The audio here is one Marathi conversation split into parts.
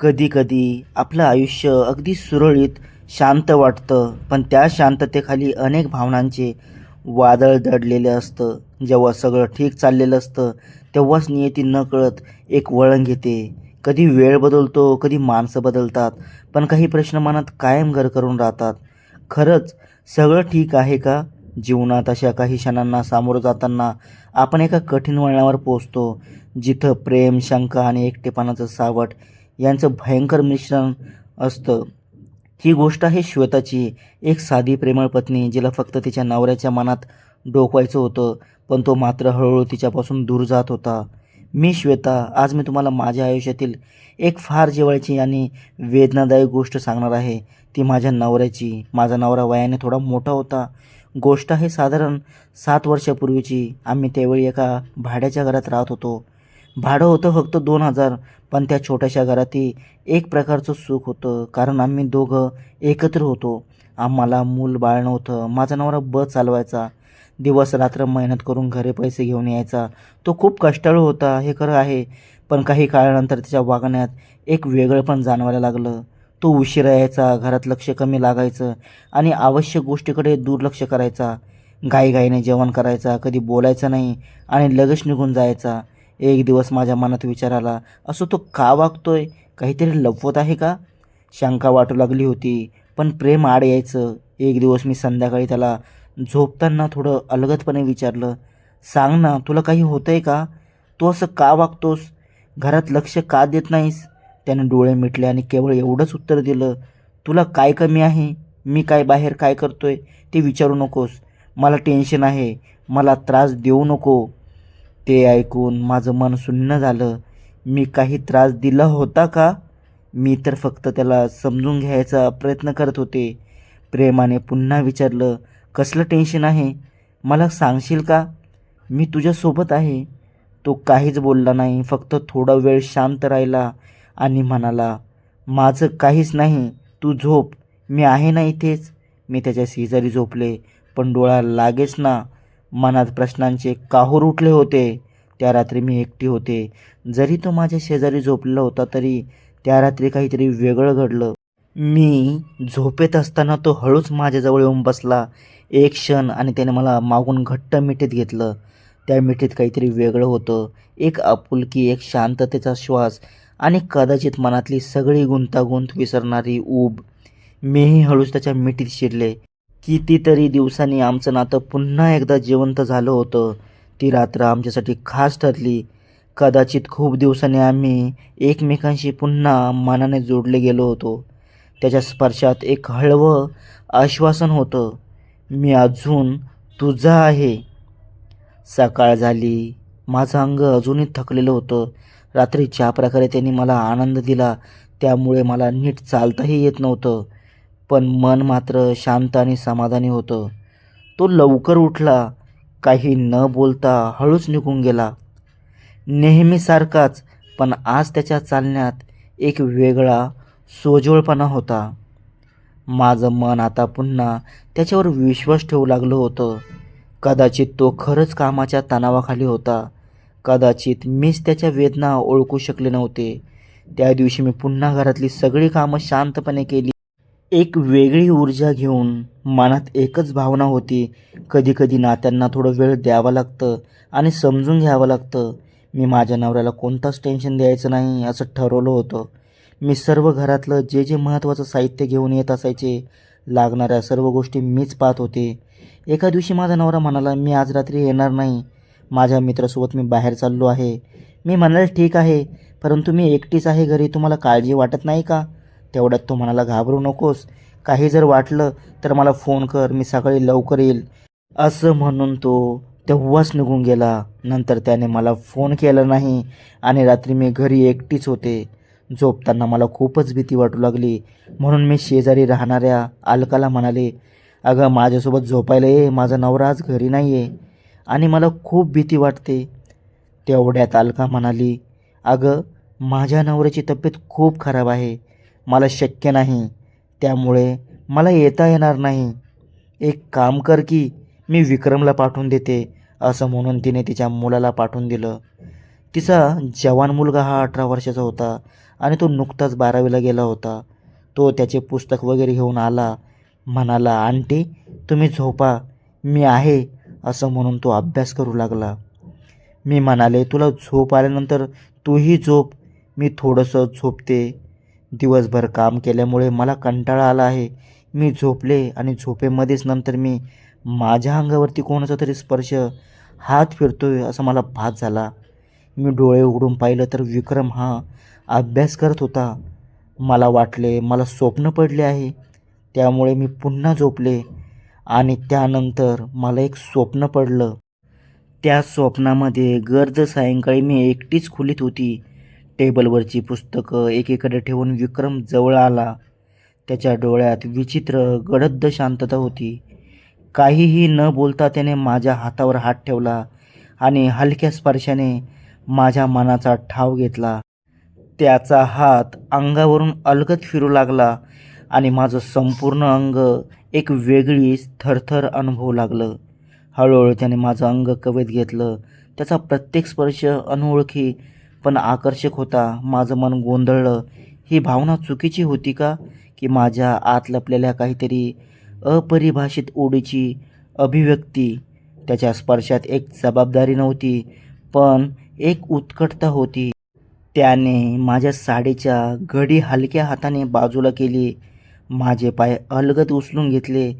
कधीकधी आपलं आयुष्य अगदी सुरळीत शांत वाटतं पण त्या शांततेखाली अनेक भावनांचे वादळ दडलेले असतं. जेव्हा सगळं ठीक चाललेलं असतं तेव्हाच नियती न कळत एक वळण घेते. कधी वेळ बदलतो कधी माणसं बदलतात पण काही प्रश्न मनात कायम घर करून राहतात. खरंच सगळं ठीक आहे का? जीवनात अशा काही क्षणांना सामोरं जाताना आपण एका कठीण वळणावर पोचतो जिथं प्रेम शंका आणि एकटेपणाचं सावट यांचं भयंकर मिश्रण असतं. ही गोष्ट आहे श्वेताची एक साधी प्रेमळ पत्नी जिला फक्त तिच्या नवऱ्याच्या मनात डोकवायचं होतं पण तो मात्र हळूहळू तिच्यापासून दूर जात होता. मी श्वेता आज मी तुम्हाला माझ्या आयुष्यातील एक फार जवळची आणि वेदनादायक गोष्ट सांगणार आहे. ती माझ्या नवऱ्याची. माझा नवरा वयाने थोडा मोठा होता. गोष्ट आहे साधारण सात वर्षापूर्वीची. आम्ही त्यावेळी एका भाड्याच्या घरात राहत होतो. भाडं होतं फक्त दोन हजार पण त्या छोट्याशा घरातही एक प्रकारचं सुख होतं कारण आम्ही दोघं एकत्र होतो. आम्हाला मूल बाळ नव्हतं माझा नवरा बस चालवायचा. दिवस रात्र मेहनत करून घरी पैसे घेऊन यायचा. तो खूप कष्टाळू होता हे खरं आहे पण काही काळानंतर त्याच्या वागण्यात एक वेगळं पण जाणवायला लागलं. तो उशिरा यायचा घरात लक्ष कमी लागायचं आणि आवश्यक गोष्टीकडे दुर्लक्ष करायचा. घाईघाईने जेवण करायचा कधी बोलायचं नाही आणि लगेच निघून जायचा. एक दिवस माझ्या मनात विचार आला असं तो का वागतोय? काहीतरी लपवत आहे का? शंका वाटू लागली होती पण प्रेम आड यायचं. एक दिवस मी संध्याकाळी त्याला झोपताना थोडं अलगदपणे विचारलं सांग ना तुला काही होतंय का? तू असं का वागतोस? घरात लक्ष का देत नाहीस? त्याने डोळे मिटले आणि केवळ एवढंच उत्तर दिलं तुला काय कमी आहे? मी काय बाहेर काय करतोय? ते विचारू नकोस. मला टेन्शन आहे. मला त्रास देऊ नको. ते ऐकून माझं मन सुन्न झालं. मी काही त्रास दिला होता का? मी तर फक्त त्याला समजून घ्यायचा प्रयत्न करत होते. प्रेमाने पुन्हा विचारलं कसलं टेन्शन आहे? मला सांगशील का? मी तुझ्यासोबत आहे. तो काहीच बोलला नाही फक्त थोडा वेळ शांत राहिला आणि म्हणाला माझं काहीच नाही. तू झोप. मी आहे ना इथेच. मी त्याच्या शेजारी झोपले पण डोळा लागेच ना. मनात प्रश्नांचे काहूर उठले होते. त्या रात्री मी एकटी होते. जरी तो माझ्या शेजारी झोपलेला होता तरी त्या रात्री काहीतरी वेगळं घडलं. मी झोपेत असताना तो हळूच माझ्याजवळ येऊन बसला. एक क्षण आणि त्याने मला मागून घट्ट मिठीत घेतलं. त्या मिठीत काहीतरी वेगळं होतं. एक आपुलकी एक शांततेचा श्वास आणि कदाचित मनातली सगळी गुंतागुंत विसरणारी ऊब. मीही हळूच त्याच्या मिठीत शिरले. कितीतरी दिवसांनी आमचं नातं पुन्हा एकदा जिवंत झालं होतं. ती रात्र आमच्यासाठी खास ठरली. कदाचित खूप दिवसांनी आम्ही एकमेकांशी पुन्हा मनाने जोडले गेलो होतो. त्याच्या स्पर्शात एक हळवं आश्वासन होतं. मी अजून तुझा आहे. सकाळ झाली. माझं अंग अजूनही थकलेलं होतं. रात्री ज्या प्रकारे त्यांनी मला आनंद दिला त्यामुळे मला नीट चालताही येत नव्हतं. पण मन मात्र शांत आणि समाधानी होतं. तो लवकर उठला काही न बोलता हळूच निघून गेला. नेहमीसारखाच पण आज त्याच्या चालण्यात एक वेगळा सोजवळपणा होता. माझं मन आता पुन्हा त्याच्यावर विश्वास ठेवू लागलं होतं. कदाचित तो खरंच कामाच्या तणावाखाली होता. कदाचित मीच त्याच्या वेदना ओळखू शकले नव्हते. त्या दिवशी मी पुन्हा घरातली सगळी कामं शांतपणे केली. एक वेगळी ऊर्जा घेऊन मनात एकच भावना होती. कधीकधी नात्यांना थोडं वेळ द्यावा लागतं आणि समजून घ्यावं लागतं. मी माझ्या नवऱ्याला कोणताच टेन्शन द्यायचं नाही असं ठरवलं होतं. मी सर्व घरातलं जे जे महत्त्वाचं साहित्य घेऊन येत असायचे लागणाऱ्या सर्व गोष्टी मीच पाहत होते. एका दिवशी माझा नवरा म्हणाला मी आज रात्री येणार नाही. माझ्या मित्रासोबत मी बाहेर चाललो आहे. मी म्हणाले ठीक आहे परंतु मी एकटीच आहे घरी. तुम्हाला काळजी वाटत नाही का? तेवढ्यात तो म्हणाला घाबरू नकोस. काही जर वाटलं तर मला फोन कर मी सकाळी लवकर येईल. असं म्हणून तो तेव्हाच निघून गेला. नंतर त्याने मला फोन केला नाही आणि रात्री मी घरी एकटीच होते. झोपताना मला खूपच भीती वाटू लागली. म्हणून मी शेजारी राहणाऱ्या अलकाला म्हणाले अगं माझ्यासोबत झोपायला ये माझा नवरा आज घरी नाही आहे आणि मला खूप भीती वाटते. तेवढ्यात अलका म्हणाली अगं माझ्या नवऱ्याची तब्येत खूप खराब आहे. मला शक्य नाही. त्यामुळे मला येता येणार नाही. एक काम कर की मी विक्रमला पाठवून देते असं म्हणून तिने तिच्या मुलाला पाठवून दिलं. तिचा जवान मुलगा हा अठरा वर्षाचा होता आणि तो नुकताच बारावीला गेला होता. तो त्याचे पुस्तक वगैरे घेऊन आला. म्हणाला आंटी तुम्ही झोपा. मी आहे असं म्हणून तो अभ्यास करू लागला. मी म्हणाले तुला झोप आल्यानंतर तूही झोप. मी थोडंसं झोपते. दिवसभर काम केल्यामुळे मला कंटाळा आला आहे. मी झोपले आणि झोपेमध्येच नंतर मी माझ्या अंगावरती कोणाचा तरी स्पर्श हात फिरतोय असं मला भास झाला. मी डोळे उघडून पाहिलं तर विक्रम हा अभ्यास करत होता. मला वाटले मला स्वप्न पडले आहे. त्यामुळे मी पुन्हा झोपले आणि त्यानंतर मला एक स्वप्न पडलं. त्या स्वप्नामध्ये गर्द सायंकाळी मी एकटीच खोलीत होती. टेबलवरची पुस्तकं एकीकडे ठेवून विक्रम जवळ आला. त्याच्या डोळ्यात विचित्र गडद्द शांतता होती. काहीही न बोलता त्याने माझ्या हातावर हात ठेवला आणि हलक्या स्पर्शाने माझ्या मनाचा ठाव घेतला. त्याचा हात अंगावरून अलगत फिरू लागला आणि माझं संपूर्ण अंग एक वेगळीच थरथर अनुभवू लागलं. हळूहळू त्याने माझं अंग कवेत घेतलं. त्याचा प्रत्येक स्पर्श अनोळखी पण आकर्षक होता. माझं मन गोंधळलं. ही भावना चुकीची होती का? की माझ्या आत लपलेल्या काहीतरी अपरिभाषित ओढीची अभिव्यक्ती. त्याच्या स्पर्शात एक जबाबदारी नव्हती पण एक उत्कटता होती. त्याने माझ्या साडीच्या घडी हलक्या हाताने बाजूला केली. माझे पाय अलगद उचलून घेतले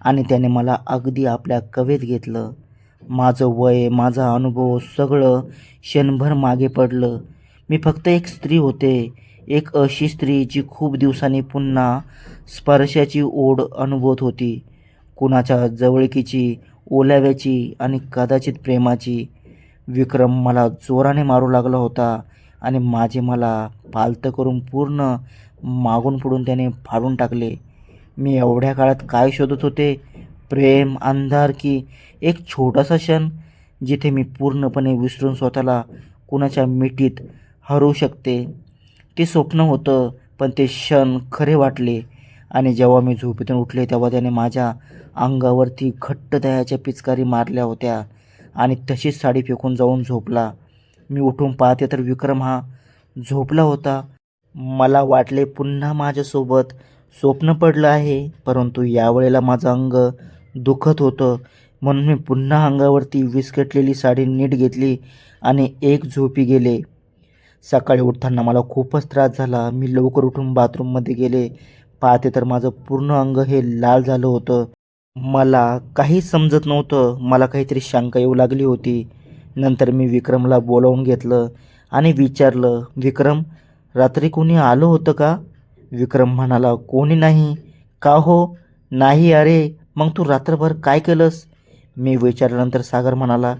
आणि त्याने मला अगदी आपल्या कवेत घेतलं. माझं वय माझा अनुभव सगळं क्षणभर मागे पडलं. मी फक्त एक स्त्री होते. एक अशी स्त्री जी खूप दिवसांनी पुन्हा स्पर्शाची ओढ अनुभवत होती. कुणाच्या जवळकीची ओलाव्याची आणि कदाचित प्रेमाची. विक्रम मला जोराने मारू लागला होता आणि माझे मला पालतं करून पूर्ण मागून पुढून त्याने फाडून टाकले. मी एवढ्या काळात काय शोधत होते? प्रेम अंधार की एक छोटासा क्षण जिथे मी पूर्णपणे विसरून स्वतःला कुणाच्या मिठीत हरवू शकते. ते स्वप्न होतं पण ते क्षण खरे वाटले. आणि जेव्हा मी झोपेतून उठले तेव्हा त्याने माझ्या अंगावरती घट्ट दह्याच्या पिचकारी मारल्या होत्या आणि तशीच साडी फेकून जाऊन झोपला. मी उठून पाहते तर विक्रम हा झोपला होता. मला वाटले पुन्हा माझ्यासोबत स्वप्न पडलं आहे परंतु यावेळेला माझं अंग दुखत होतं. म्हणून मी पुन्हा अंगावरती विस्कटलेली साडी नीट घेतली आणि एक झोपी गेले. सकाळी उठताना मला खूपच त्रास झाला. मी लवकर उठून बाथरूममध्ये गेले. पाहते तर माझं पूर्ण अंग हे लाल झालं होतं. मला काहीच समजत नव्हतं. मला काहीतरी शंका येऊ लागली होती. नंतर मी विक्रमला बोलावून घेतलं आणि विचारलं विक्रम रात्री कोणी आलं होतं का? विक्रम म्हणाला कोणी नाही. का हो? नाही अरे मग तू रात्रभर काय केलंस? मी विचारल्यानंतर सागर म्हणाला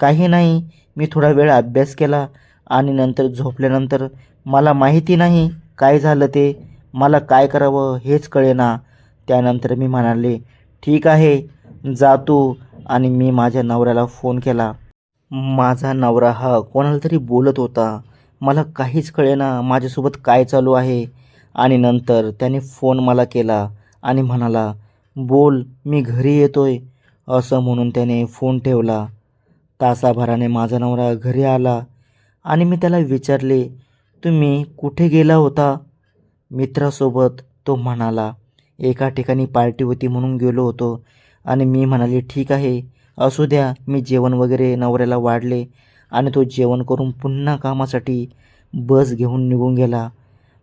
काही नाही. मी थोडा वेळ अभ्यास केला आणि नंतर झोपल्यानंतर मला माहिती नाही काय झालं ते. मला काय करावं हेच कळेना. त्यानंतर मी म्हणाले ठीक आहे. जा तू. आणि मी माझ्या नवऱ्याला फोन केला. माझा नवरा हा कोणाला तरी बोलत होता. मला काहीच कळेना माझ्यासोबत काय चालू आहे. आणि नंतर त्याने फोन मला केला आणि म्हणाला बोल मी घरी येतोय असं म्हणून त्याने फोन ठेवला. तासाभराने माझा नवरा घरी आला आणि मी त्याला विचारले तुम्ही कुठे गेला होता? मित्रासोबत तो म्हणाला एका ठिकाणी पार्टी होती म्हणून गेलो होतो आणि मी म्हणाले ठीक आहे असू द्या मी जेवण वगैरे नवऱ्याला वाढले आणि तो जेवण करून पुन्हा कामासाठी बस घेऊन निघून गेला.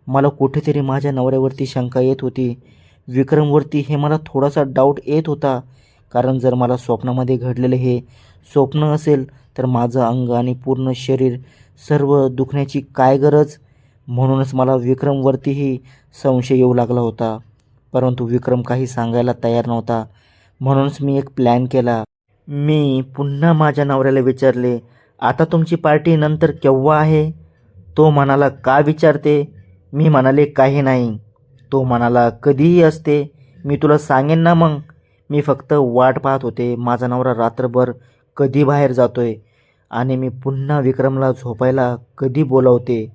मला कुठेतरी माझ्या नवऱ्यावरती शंका येत होती विक्रमवरती हे मला थोडासा डाऊट येत होता. कारण जर मला स्वप्नामध्ये घडलेलं हे स्वप्न असेल तर माझं अंग आणि पूर्ण शरीर सर्व दुखण्याची काय गरज? म्हणूनच मला विक्रमवरतीही संशय येऊ लागला होता. परंतु विक्रम काही सांगायला तयार नव्हता. म्हणूनच मी एक प्लॅन केला. मी पुन्हा माझ्या नवऱ्याला विचारले आता तुमची पार्टी नंतर केव्हा आहे? तो म्हणाला का विचारते? मी म्हणाले काही नाही. तो म्हणाला कधीही असते. मी तुला सांगेन ना मग. मी फक्त वाट पाहत होते. माझा नवरा रात्रभर कधी बाहेर जातोय? आणि मी पुन्हा विक्रमला झोपायला कधी बोलवते?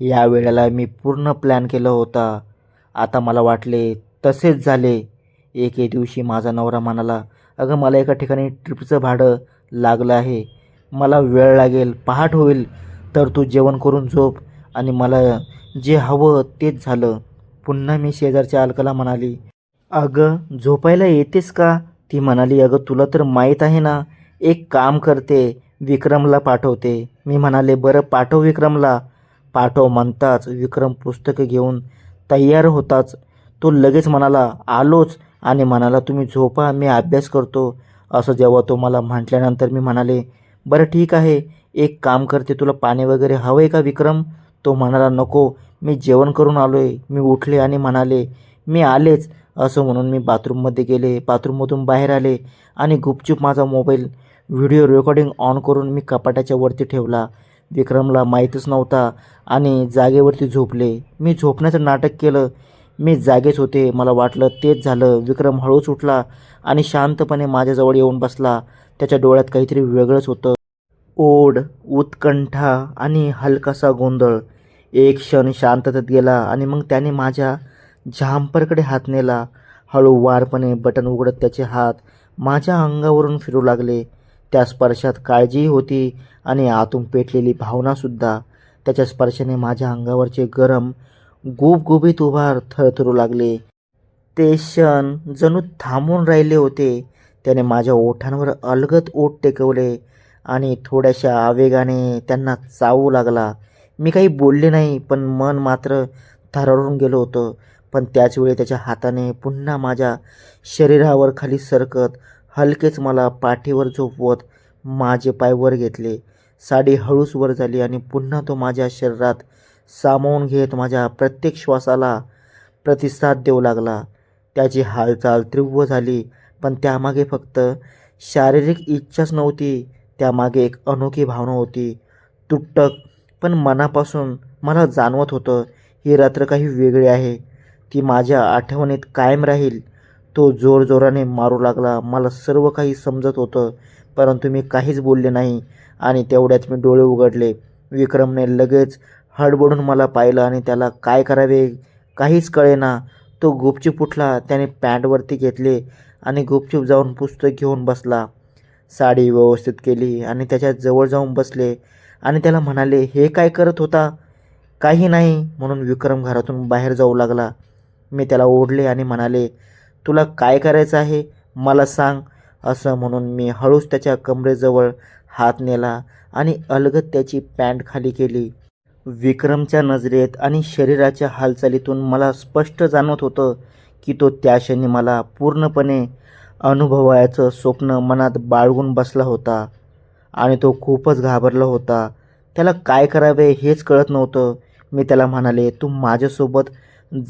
या वेळेला मी पूर्ण प्लॅन केला होता. आता मला वाटले तसेच झाले. एके दिवशी माझा नवरा म्हणाला अगं मला एका ठिकाणी ट्रिपचं भाडं लागलं आहे. मला वेळ लागेल पहाट होईल. तर तू जेवण करून झोप. आणि मला जे हवं तेच झालं. पुन्हा मी शेजारच्या अलकाला म्हणाली अगं झोपायला येतेस का? ती म्हणाली अगं तुला तर माहीत आहे ना एक काम करते विक्रमला पाठवते. मी म्हणाले बरं पाठव विक्रमला. पाठव म्हणताच विक्रम पुस्तकं घेऊन तयार होताच. तो लगेच म्हणाला आलोच. आणि म्हणाला तुम्ही झोपा मी अभ्यास करतो. असं जेव्हा तो मला म्हटल्यानंतर मी म्हणाले बरं ठीक आहे एक काम करते तुला पाणी वगैरे हवं आहे का विक्रम? तो म्हणाला नको मी जेवण करून आलो आहे मी उठले आणि म्हणाले मी आलेच. असं म्हणून मी बाथरूममध्ये गेले. बाथरूममधून बाहेर आले आणि गुपचूप माझा मोबाईल व्हिडिओ रेकॉर्डिंग ऑन करून मी कपाटाच्या वरती ठेवला. विक्रमला माहीतच नव्हता आणि जागेवरती झोपले. मी झोपण्याचं नाटक केलं. मी जागेच होते. मला वाटलं तेच झालं. विक्रम हळूच उठला आणि शांतपणे माझ्याजवळ येऊन बसला. त्याच्या डोळ्यात काहीतरी वेगळंच होतं. ओढ उत्कंठा आणि हलकासा गोंधळ. एक क्षण शांततेत गेला आणि मग त्याने माझ्या झांपरकडे हात नेला. हळूवारपणे बटन उघडत त्याचे हात माझ्या अंगावरून फिरू लागले. त्या स्पर्शात काळजीही होती आणि आतून पेटलेली भावनासुद्धा त्याच्या स्पर्शाने माझ्या अंगावरचे गरम गुबगुबीत उभार थरथरू लागले. ते क्षण जणू थांबून राहिले होते. त्याने माझ्या ओठांवर अलगत ओठ टेकवले आणि थोड्याशा आवेगाने त्यांना चावू लागला. मी काही बोलले नाही पण मन मात्र थरारून गेलो होतं. पण त्याचवेळी त्याच्या हाताने पुन्हा माझ्या शरीरावर खाली सरकत हलकेच मला पाठीवर झोपवत माझे पाय वर घेतले. साडी हळूच वर झाली आणि पुन्हा तो माझ्या शरीरात सामावून घेत माझ्या प्रत्येक श्वासाला प्रतिसाद देऊ लागला. त्याची हालचाल तीव्र झाली पण त्यामागे फक्त शारीरिक इच्छाच नव्हती. त्यामागे एक अनोखी भावना होती. तुटक पण मनापासून मला जाणवत होतं ही रात्र काही वेगळी आहे. ती माझ्या आठवणीत कायम राहील. तो जोरजोराने मारू लागला. मला सर्व काही समजत होतं परंतु मी काहीच बोलले नाही आणि तेवढ्यात मी डोळे उघडले. विक्रमने लगेच हडबडून मला पाहिलं आणि त्याला काय करावे काहीच कळेना. तो गुपचूप उठला त्याने पॅन्टवरती घेतले आणि गुपचूप जाऊन पुस्तक घेऊन बसला. साडी व्यवस्थित केली आणि त्याच्याजवळ जाऊन बसले. आणि त्याला म्हणाले हे काय करत होता? काही नाही. म्हणून विक्रम घरातून बाहेर जाऊ लागला. मी त्याला ओढले आणि म्हणाले तुला काय करायचं आहे? मला सांग. असं म्हणून मी हळूच त्याच्या कमरेजवळ हात नेला आणि अलगद त्याची पॅन्ट खाली केली. विक्रमच्या नजरेत आणि शरीराच्या हालचालीतून मला स्पष्ट जाणवत होतं की तो त्या क्षणी मला पूर्णपणे अनुभवायचं स्वप्न मनात बाळगून बसला होता. आणि तो खूपच घाबरला होता. त्याला काय करावे हेच कळत नव्हतं. मी त्याला म्हणाले तू माझ्यासोबत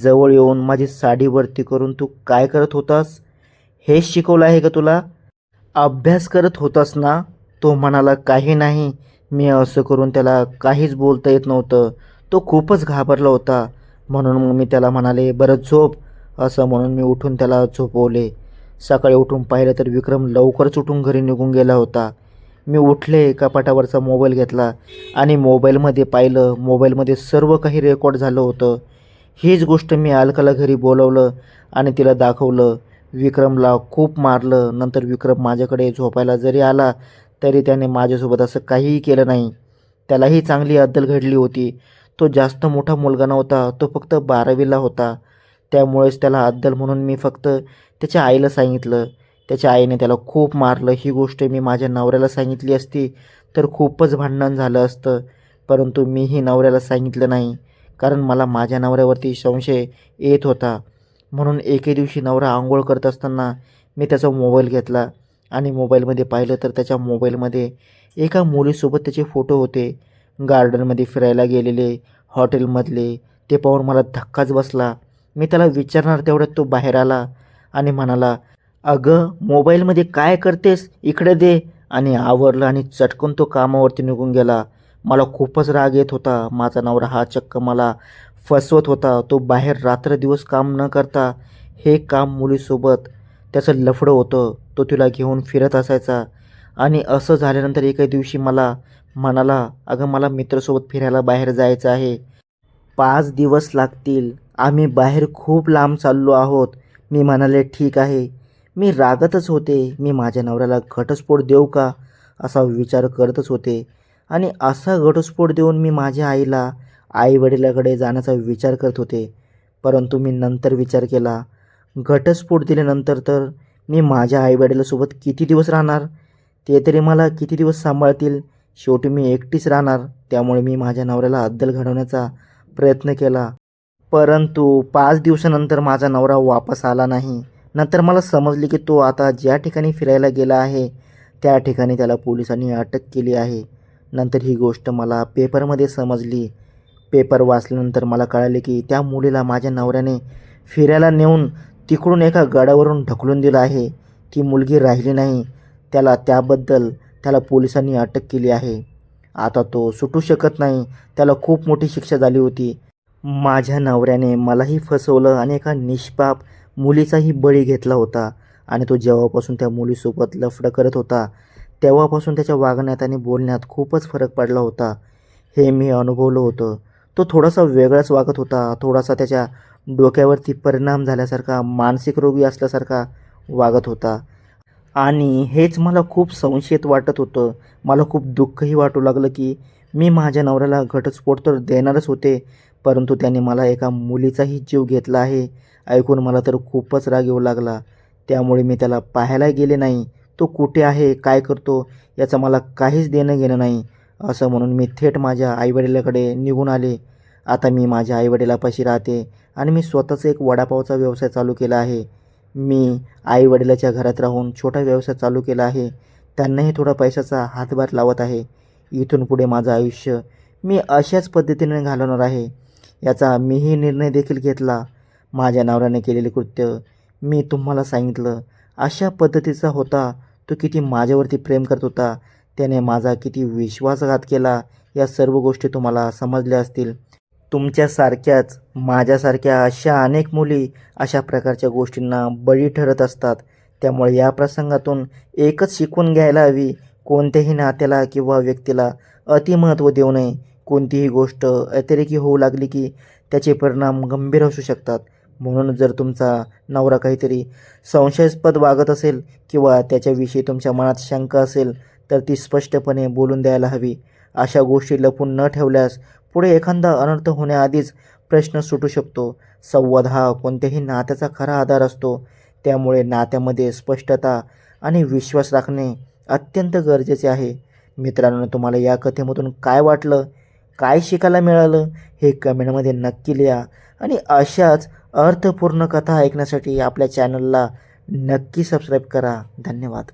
जवळ येऊन माझी साडी वरती करून तू काय करत होतास? हेच शिकवलं आहे का तुला? अभ्यास करत होतास ना? तो म्हणाला काही नाही. मी असं करून त्याला काहीच बोलता येत नव्हतं. तो खूपच घाबरला होता. म्हणून मग मी त्याला म्हणाले बरं झोप. असं म्हणून मी उठून त्याला झोपवले. सकाळी उठून पाहिलं तर विक्रम लवकरच उठून घरी निघून गेला होता. मी उठले कपाटावरचा मोबाईल घेतला आणि मोबाईलमध्ये पाहिलं मोबाईलमध्ये सर्व काही रेकॉर्ड झालं होतं. हीच गोष्ट मी अलकाला घरी बोलवलं आणि तिला दाखवलं. विक्रमला खूप मारलं. नंतर विक्रम माझ्याकडे झोपायला जरी आला तरी त्याने माझ्यासोबत असं काहीही केलं नाही. त्यालाही चांगली अद्दल घडली होती. तो जास्त मोठा मुलगा नव्हता तो फक्त बारावीला होता. त्यामुळेच त्याला अद्दल म्हणून मी फक्त त्याच्या आईला सांगितलं. त्याच्या आईने त्याला खूप मारलं. ही गोष्ट मी माझ्या नवऱ्याला सांगितली असती तर खूपच भांडण झालं असतं. परंतु मीही नवऱ्याला सांगितलं नाही कारण मला माझ्या नवऱ्यावरती संशय येत होता. म्हणून एके दिवशी नवरा आंघोळ करत असताना मी त्याचा मोबाईल घेतला आणि मोबाईलमध्ये पाहिलं तर त्याच्या मोबाईलमध्ये एका मुलीसोबत त्याचे फोटो होते. गार्डनमध्ये फिरायला गेलेले हॉटेलमधले ते पाहून मला धक्काच बसला. मी त्याला विचारणार तेवढ्यात तो बाहेर आला आणि म्हणाला अगं मोबाईलमध्ये काय करतेस? इकडे दे. आणि आवरलं आणि चटकन तो कामावरती निघून गेला. मला खूपच राग येत होता. माझा नवरा हा चक्क मला फसवत होता. तो बाहेर रात्र दिवस काम न करता हे काम मुलीसोबत त्याचं लफडं होतं. तो तिला घेऊन फिरत असायचा. आणि असं झाल्यानंतर एका दिवशी मला म्हणाला अगं मला मित्रासोबत फिरायला बाहेर जायचं आहे. पाच दिवस लागतील. आम्ही बाहेर खूप लांब चाललो आहोत. मी म्हणाले ठीक आहे. मी रागतच होते. मी माझ्या नवऱ्याला घटस्फोट देऊ का? असा विचार करतच होते. आणि असा घटस्फोट देऊन मी माझ्या आईला आईवडिलाकडे जाण्याचा विचार करत होते. परंतु मी नंतर विचार केला. घटस्फोट दिल्यानंतर तर मी माझ्या आईवडिलासोबत किती दिवस राहणार? ते तरी मला किती दिवस सांभाळतील? शेवटी मी एकटीच राहणार. त्यामुळे मी माझ्या नवऱ्याला अद्दल घडवण्याचा प्रयत्न केला. परंतु पाच दिवसानंतर माझा नवरा वापस आला नाही. नंतर मला समजले की तो आता ज्या ठिकाणी फिरायला गेला आहे त्या ठिकाणी त्याला पोलिसांनी अटक केली आहे. नंतर ही गोष्ट मला पेपरमध्ये समजली. पेपर वाचल्यानंतर मला कळाले की त्या मुलीला माझ्या नवऱ्याने फिरायला नेऊन तिकडून एका गडावरून ढकलून दिलं आहे. ती मुलगी राहिली नाही. त्याला त्याबद्दल त्याला पोलिसांनी अटक केली आहे. आता तो सुटू शकत नाही. त्याला खूप मोठी शिक्षा झाली होती. माझ्या नवऱ्याने मलाही फसवलं. आणि एका निष्पाप मुलीचाही बळी घेतला होता आणि तो जेव्हापासून त्या मुलीसोबत लफडं करत होता तेव्हापासून त्याच्या वागण्यात आणि बोलण्यात खूपच फरक पडला होता. हे मी अनुभवलं होतं. तो थोडासा वेगळाच वागत होता थोडासा त्याच्या डोक्यावरती परिणाम झाल्यासारखा मानसिक रोगी असल्यासारखा वागत होता. आणि हेच मला खूप संशयित वाटत होतं. मला खूप दुःखही वाटू लागलं की मी माझ्या नवऱ्याला घटस्फोट तर देणारच होते परंतु त्याने मला एका मुलीचाही जीव घेतला आहे ऐकून मला तर खूपच राग येऊ लागला. त्यामुळे मी त्याला पाहायला गेले नाही. तो कुठे आहे? काय करतो? याचं मला काहीच देणं घेणं नाही. असं म्हणून मी थेट माझ्या आईवडिलाकडे निघून आले. आता मी माझ्या आईवडिलापाशी राहते आणि मी स्वतःचा एक वडापावचा व्यवसाय चालू केला आहे. मी आईवडिलाच्या घरात राहून छोटा व्यवसाय चालू केला आहे. त्यांनाही थोडा पैशाचा हातभार लावत आहे. इथून पुढे माझं आयुष्य मी अशाच पद्धतीने घालवणार आहे. याचा मीही निर्णय देखील घेतला. माझ्या नवऱ्याने केलेले कृत्य मी तुम्हाला सांगितलं. अशा पद्धतीचा होता. तो किती माझ्यावरती प्रेम करत होता. त्याने माझा किती विश्वासघात केला या सर्व गोष्टी तुम्हाला समजल्या असतील. तुमच्यासारख्याच माझ्यासारख्या अशा अनेक मुली अशा प्रकारच्या गोष्टींना बळी ठरत असतात. त्यामुळे या प्रसंगातून एकच शिकून घ्यायला हवी. कोणत्याही नात्याला किंवा व्यक्तीला अतिमहत्त्व देऊ नये. कोणतीही गोष्ट अतिरेकी होऊ लागली की त्याचे परिणाम गंभीर असू शकतात. म्हणून जर तुमचा नवरा काहीतरी संशयास्पद वागत असेल किंवा त्याच्याविषयी तुमच्या मनात शंका असेल तर ती स्पष्टपणे बोलून द्यायला हवी. अशा गोष्टी लपून न ठेवल्यास पुढे एखादा अनर्थ होण्याआधीच प्रश्न सुटू शकतो. संवाद हा कोणत्याही नात्याचा खरा आधार असतो. त्यामुळे नात्यामध्ये स्पष्टता आणि विश्वास राखणे अत्यंत गरजेचे आहे. मित्रांनो तुम्हाला या कथेमधून काय वाटलं? काय शिकायला मिळालं? हे कमेंटमध्ये नक्की लिहा. आणि अशाच अर्थपूर्ण कथा ऐकण्यासाठी आपल्या चॅनलला नक्की सबस्क्राईब करा. धन्यवाद.